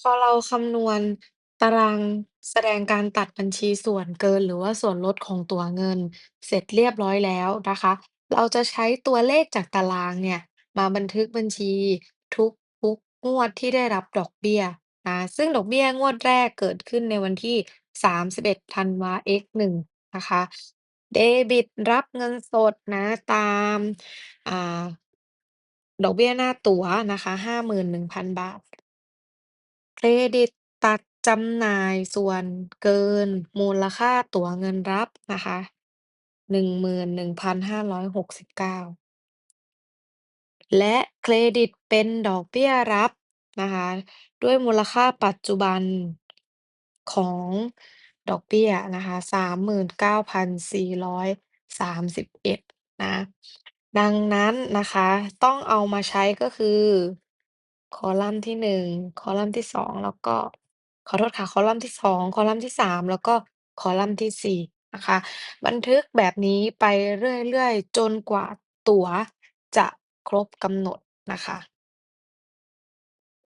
พอเราคำนวณตารางแสดงการตัดบัญชีส่วนเกิน หรือว่าส่วนลดของตั๋วเงินเสร็จเรียบร้อยแล้วนะคะ เราจะใช้ตัวเลขจากตารางเนี่ย มาบันทึกบัญชีทุกทุกงวดที่ได้รับดอกเบี้ยนะซึ่งดอกเบี้ยงวดแรกเกิดขึ้นในวันที่ 31 ธันวา X1 นะคะ เดบิตรับเงินสดนะตามอ่าดอกเบี้ยหน้าตั๋วนะคะ 51,000 บาท เครดิตตัดจำหน่ายส่วนเกินมูลค่าตั๋วเงินรับนะคะ 11,569 และเครดิตเป็นดอกเบี้ยรับนะคะ ด้วยมูลค่าปัจจุบันของดอกเบี้ยนะคะ 39,431 นะ ดังนั้นนะคะ ต้องเอามาใช้ก็คือ คอลัมน์ที่ 1 คอลัมน์ที่ 2 แล้วก็ ขอโทษค่ะ คอลัมน์ที่ 2 คอลัมน์ที่ 3 แล้วก็คอลัมน์ที่ 4 นะคะ บันทึกแบบนี้ไปเรื่อย ๆ จนกว่าตั๋วจะครบกำหนดนะคะ